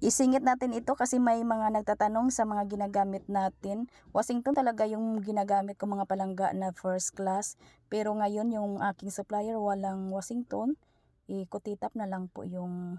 Isingit natin ito kasi may mga nagtatanong sa mga ginagamit natin. Washington talaga yung ginagamit ko mga palangga na first class. Pero ngayon yung aking supplier walang Washington. Ikutitap na lang po yung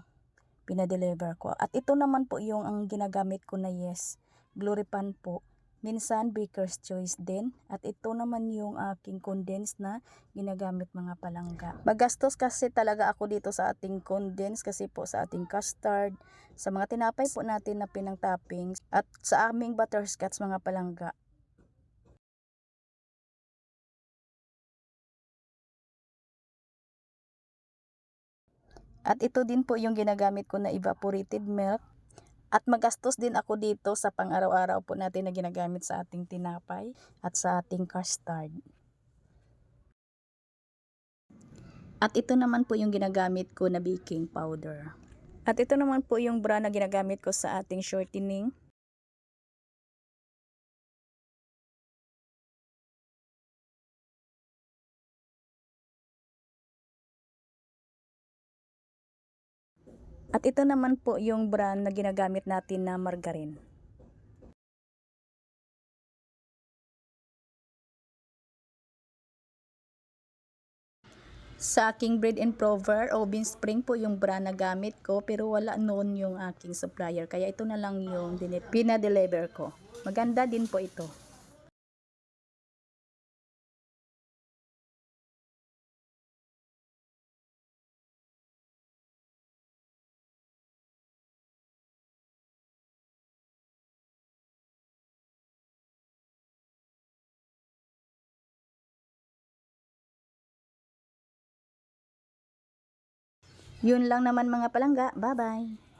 pinadeliver ko. At ito naman po yung ang ginagamit ko na yes. Glory pan po. Minsan Baker's Choice din. At ito naman yung aking condensed na ginagamit mga palangga. Magastos kasi talaga ako dito sa ating condensed kasi po sa ating custard, sa mga tinapay po natin na pinang toppings at sa aming butterscotch mga palangga. At ito din po yung ginagamit ko na evaporated milk. At magastos din ako dito sa pang-araw-araw po natin na ginagamit sa ating tinapay at sa ating custard. At ito naman po yung ginagamit ko na baking powder. At ito naman po yung brand na ginagamit ko sa ating shortening. At ito naman po yung brand na ginagamit natin na margarine. Sa aking bread and prover o bean spring po yung brand na gamit ko pero wala noon yung aking supplier kaya ito na lang yung pinadeliver ko. Maganda din po ito. Yun lang naman mga palangga. Bye-bye!